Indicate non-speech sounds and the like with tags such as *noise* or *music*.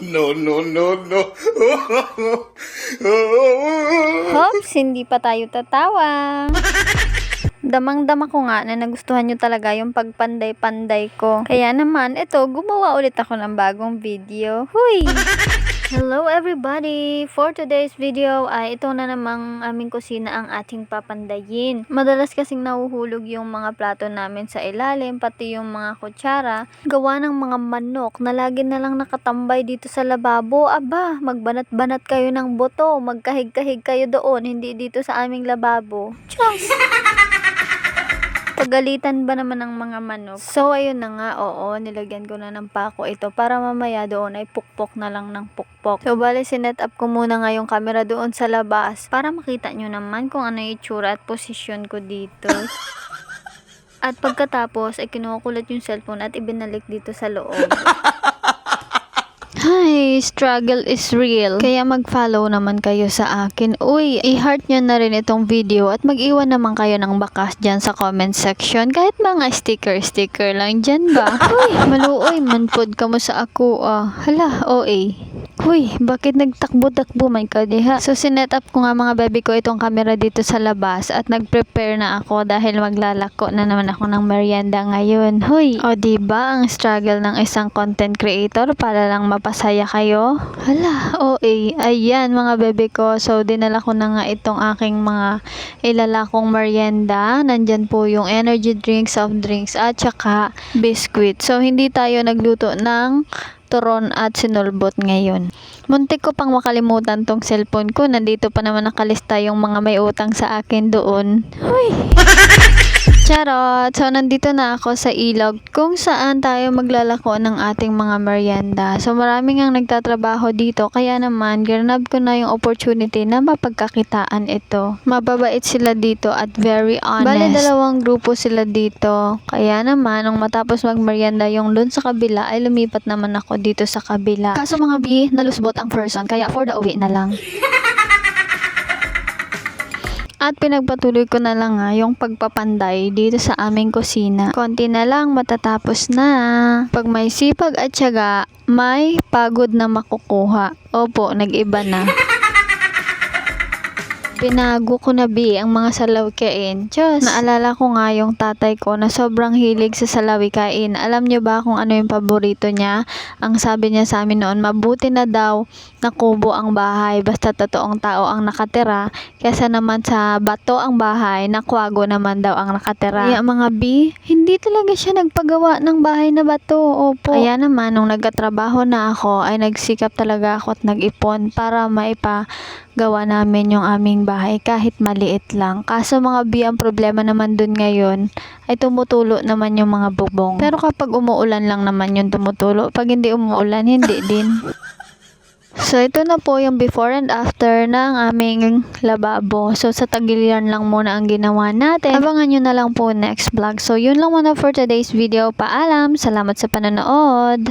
No, no, no, no. Hops, hindi pa tayo tatawa. Damang-dama ko nga na nagustuhan nyo talaga yung pagpanday-panday ko. Kaya naman, ito, gumawa ulit ako ng bagong video. Huy! Hello everybody! For today's video ay ito na namang aming kusina ang ating papandayin. Madalas kasing nahuhulog yung mga plato namin sa ilalim, pati yung mga kutsara. Gawa ng mga manok na lagi na lang nakatambay dito sa lababo. Aba, magbanat-banat kayo ng boto, magkahig-kahig kayo doon, hindi dito sa aming lababo. Diyos! *laughs* Pagalitan ba naman ng mga manok? So, ayun na nga, oo, nilagyan ko na ng pako ito para mamaya doon ay pukpok na lang ng pukpok. So, bali, sinet up ko muna nga yung camera doon sa labas para makita nyo naman kung ano yung itsura at posisyon ko dito. *laughs* At pagkatapos, ay kinukulat yung cellphone at ibinalik dito sa loob. *laughs* Struggle is real. Kaya mag-follow naman kayo sa akin. Uy, i-heart nyo na rin itong video at mag-iwan naman kayo ng bakas dyan sa comment section. Kahit mga sticker-sticker lang dyan ba? *laughs* Uy, maluoy, manpod ka mo sa ako ah. Hala, OA. Uy, bakit nagtakbo-takbo man ka diha? So, sinet up ko nga mga baby ko itong camera dito sa labas at nag-prepare na ako dahil maglalako na naman ako ng merienda ngayon. Huy, o ba diba, ang struggle ng isang content creator para lang mapasaya kayo? Hala, OA, ayan mga baby ko. So, dinala ko na nga itong aking mga ilalakong merienda. Nandyan po yung energy drinks, soft drinks, at saka biscuit. So, hindi tayo nagluto ng turon at sinulbot ngayon. Muntik ko pang makalimutan tong cellphone ko. Nandito pa naman nakalista yung mga may utang sa akin doon. Uy! *laughs* Charot! So, nandito na ako sa ilog kung saan tayo maglalako ng ating mga merienda. So, maraming ang nagtatrabaho dito. Kaya naman, granab ko na yung opportunity na mapagkakitaan ito. Mababait sila dito at very honest. Bale, dalawang grupo sila dito. Kaya naman, nung matapos magmerienda yung dun sa kabila, ay lumipat naman ako dito sa kabila. Kaso mga B, nalusbot ang person. Kaya for the uwi na lang. *laughs* At pinagpatuloy ko na lang nga yung pagpapanday dito sa aming kusina. Konti na lang matatapos na. Pag may sipag at syaga, may pagod na makukuha. Opo, nag-iba na. Pinago ko na bi ang mga salawikain. Diyos, naalala ko nga yung tatay ko na sobrang hilig sa salawikain. Alam niyo ba kung ano yung paborito niya? Ang sabi niya sa amin noon, mabuti na daw na kubo ang bahay basta totoong tao ang nakatira kesa naman sa bato ang bahay na kwago naman daw ang nakatira. Kaya mga bi, hindi talaga siya nagpagawa ng bahay na bato. Opo. Kaya naman, nung nagkatrabaho na ako, ay nagsikap talaga ako at nag-ipon para maipa gawa namin yung aming bahay kahit maliit lang. Kaso mga bi, ang problema naman dun ngayon ay tumutulo naman yung mga bubong. Pero kapag umuulan lang naman yung tumutulo, pag hindi umuulan, hindi *laughs* din. So, ito na po yung before and after ng aming lababo. So, sa tagiliran lang muna ang ginawa natin. Abangan nyo na lang po next vlog. So, yun lang muna for today's video. Paalam! Salamat sa panonood!